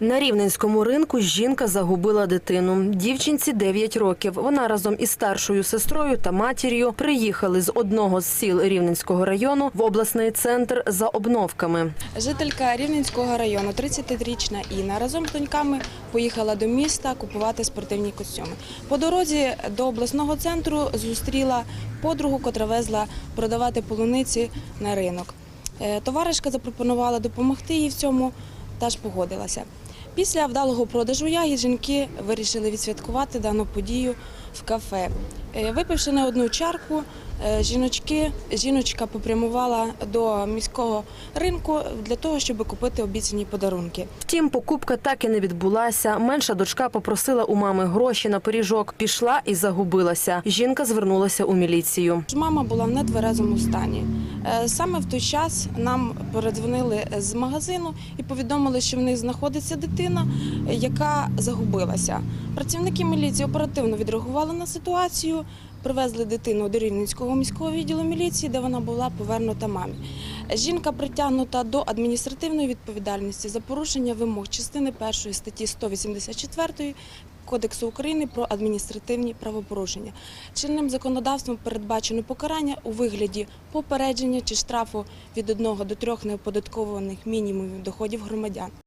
На рівненському ринку жінка загубила дитину. Дівчинці 9 років. Вона разом із старшою сестрою та матір'ю приїхали з одного з сіл Рівненського району в обласний центр за обновками. Жителька Рівненського району, 30-річна Інна, разом з доньками поїхала до міста купувати спортивні костюми. По дорозі до обласного центру зустріла подругу, котра везла продавати полуниці на ринок. Е, Товаришка запропонувала допомогти їй в цьому, та ж погодилася. Після вдалого продажу ягід жінки вирішили відсвяткувати дану подію в кафе. Е, Випивши не одну чарку, е, жіночки, жіночка попрямувала до міського ринку для того, щоб купити обіцяні подарунки. Втім, покупка так і не відбулася. Менша дочка попросила у мами гроші на пиріжок, пішла і загубилася. Жінка звернулася у міліцію. Мама була в нетверезому стані. Е, Саме в той час нам передзвонили з магазину і повідомили, що в них знаходиться дитина, е, яка загубилася. Працівники міліції оперативно відреагували на ситуацію, привезли дитину до Рівненського міського відділу міліції, де вона була повернута мамі. Жінка притягнута до адміністративної відповідальності за порушення вимог частини 1 статті 184 Кодексу України про адміністративні правопорушення. Чинним законодавством передбачено покарання у вигляді попередження чи штрафу від 1 до 3 неоподаткованих мінімумів доходів громадян.